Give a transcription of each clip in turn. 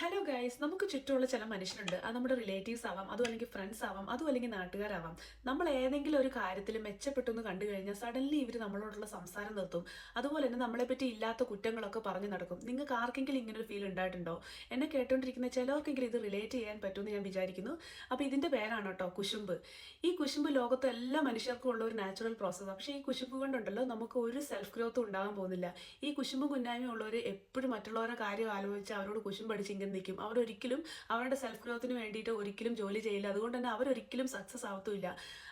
Hello guys നമുക്ക് ചുറ്റുമുള്ള ചില മനുഷ്യരുണ്ട്. അത് നമ്മുടെ റിലേറ്റീവ്സ് ആവാം അതും അല്ലെങ്കിൽ ഫ്രണ്ട്സ് ആവാം അതും അല്ലെങ്കിൽ നാട്ടുകാരാവാം. നമ്മൾ ഏതെങ്കിലും ഒരു കാര്യത്തിൽ മെച്ചപ്പെട്ടൊന്ന് കണ്ടു കഴിഞ്ഞാൽ സഡൻലി ഇവർ നമ്മളോടുള്ള സംസാരം നിർത്തും. അതുപോലെ തന്നെ നമ്മളെ പറ്റി ഇല്ലാത്ത കുറ്റങ്ങളൊക്കെ പറഞ്ഞു നടക്കും. നിങ്ങൾക്ക് ആർക്കെങ്കിലും ഇങ്ങനൊരു ഫീൽ ഉണ്ടായിട്ടുണ്ടോ? എന്നെ കേട്ടോണ്ടിരിക്കുന്ന ചിലർക്കെങ്കിലും ഇത് റിലേറ്റ് ചെയ്യാൻ പറ്റുമെന്ന് ഞാൻ വിചാരിക്കുന്നു. അപ്പോൾ ഇതിന്റെ പേരാണ് കേട്ടോ കുശുമ്പ്. ഈ കുശുമ്പ് ലോകത്തെ എല്ലാ മനുഷ്യർക്കും ഉള്ള ഒരു നാച്ചുറൽ പ്രോസസ്സാണ് പക്ഷേ ഈ കുശുമ്പ് കൊണ്ടുണ്ടല്ലോ നമുക്ക് ഒരു സെൽഫ് ഗ്രോത്ത് ഉണ്ടാകാൻ പോകുന്നില്ല. ഈ കുശുമ്പ് കുന്നായ്മ ഉള്ളവർ എപ്പോഴും മറ്റുള്ളവരുടെ കാര്യം ആലോചിച്ച് അവരോട് കുശുമ്പ് അടിച്ച് ഇങ്ങനെ നിൽക്കും. അവരൊരിക്കലും അവരുടെ സെൽഫ് ഗ്രോത്തിന് വേണ്ടിയിട്ട് ഒരിക്കലും ജോലി ചെയ്യില്ല. അതുകൊണ്ട് തന്നെ അവരൊരിക്കലും സക്സസ് ആവത്തുമില്ല.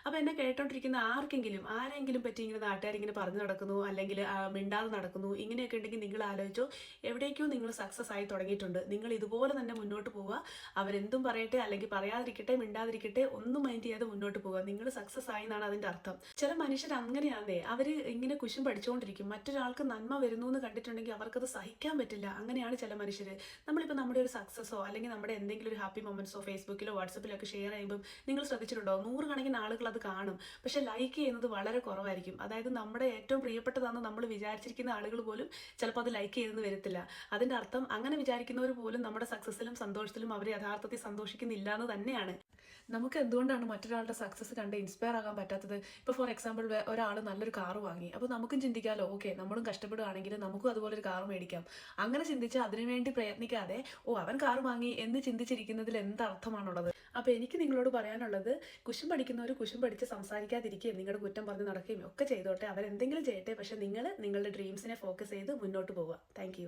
അപ്പോൾ എന്നെ കേട്ടോണ്ടിരിക്കുന്ന ആർക്കെങ്കിലും ആരെങ്കിലും പറ്റി ഇങ്ങനെ നാട്ടുകാരിങ്ങനെ പറഞ്ഞു നടക്കുന്നു അല്ലെങ്കിൽ മിണ്ടാതെ നടക്കുന്നു ഇങ്ങനെയൊക്കെ ഉണ്ടെങ്കിൽ നിങ്ങൾ ആലോചിച്ചോ എവിടേക്കോ നിങ്ങൾ സക്സസ് ആയി തുടങ്ങിയിട്ടുണ്ട്. നിങ്ങൾ ഇതുപോലെ തന്നെ മുന്നോട്ട് പോവുക. അവരെന്തും പറയട്ടെ അല്ലെങ്കിൽ പറയാതിരിക്കട്ടെ മിണ്ടാതിരിക്കട്ടെ ഒന്നും മൈൻഡ് ചെയ്യാതെ മുന്നോട്ട് പോവുക. നിങ്ങൾ സക്സസ് ആയി എന്നാണ് അതിന്റെ അർത്ഥം. ചില മനുഷ്യർ അങ്ങനെയാണേ അവർ ഇങ്ങനെ കുശും പഠിച്ചുകൊണ്ടിരിക്കും മറ്റൊരാൾക്ക് നന്മ വരുന്നു എന്ന് കണ്ടിട്ടുണ്ടെങ്കിൽ അവർക്കത് സഹിക്കാൻ പറ്റില്ല. അങ്ങനെയാണ് ചില മനുഷ്യർ നമ്മളിപ്പോൾ നമ്മുടെ സക്സസോ അല്ലെങ്കിൽ നമ്മുടെ എന്തെങ്കിലും ഒരു ഹാപ്പി മൊമെന്റ്സോ ഫേസ്ബുക്കിലോ വാട്സപ്പിലോ ഒക്കെ ഷെയർ ചെയ്യുമ്പോൾ നിങ്ങൾ ശ്രദ്ധിച്ചിട്ടുണ്ടോ? നൂറുകണക്കിന് ആളുകൾ അത് കാണും. പക്ഷേ ലൈക്ക് ചെയ്യുന്നത് വളരെ കുറവായിരിക്കും. അതായത് നമ്മുടെ ഏറ്റവും പ്രിയപ്പെട്ടതാണെന്ന് നമ്മൾ വിചാരിച്ചിരിക്കുന്ന ആളുകൾ പോലും ചിലപ്പോൾ അത് ലൈക്ക് ചെയ്തെന്ന് വരത്തില്ല. അതിന്റെ അർത്ഥം അങ്ങനെ വിചാരിക്കുന്നവർ പോലും നമ്മുടെ സക്സസ്സിലും സന്തോഷത്തിലും അവർ യഥാർത്ഥത്തിൽ സന്തോഷിക്കുന്നില്ല എന്ന് തന്നെയാണ്. നമുക്ക് എന്തുകൊണ്ടാണ് മറ്റൊരാളുടെ സക്സസ് കണ്ട് ഇൻസ്പയർ ആകാൻ പറ്റാത്തത്? ഇപ്പോൾ ഫോർ എക്സാമ്പിൾ ഒരാൾ നല്ലൊരു കാർ വാങ്ങി. അപ്പോൾ നമുക്കും ചിന്തിക്കാമല്ലോ ഓക്കെ നമ്മളും കഷ്ടപ്പെടുകയാണെങ്കിൽ നമുക്കും അതുപോലെ ഒരു കാർ മേടിക്കാം. അങ്ങനെ ചിന്തിച്ച് അതിനുവേണ്ടി പ്രയത്നിക്കാതെ ഓ അവൻ കാർ വാങ്ങി എന്ന് ചിന്തിച്ചിരിക്കുന്നതിൽ എന്തർത്ഥമാണുള്ളത്? അപ്പോൾ എനിക്ക് നിങ്ങളോട് പറയാനുള്ളത് കുശും പഠിക്കുന്നവർ കുശും പഠിച്ച് സംസാരിക്കാതിരിക്കുകയും നിങ്ങളുടെ കുറ്റം പറഞ്ഞ് നടക്കുകയും ഒക്കെ ചെയ്തോട്ടെ. അവരെന്തെങ്കിലും ചെയ്യട്ടെ പക്ഷേ നിങ്ങൾ നിങ്ങളുടെ ഡ്രീംസിനെ ഫോക്കസ് ചെയ്ത് മുന്നോട്ട് പോവുക. താങ്ക്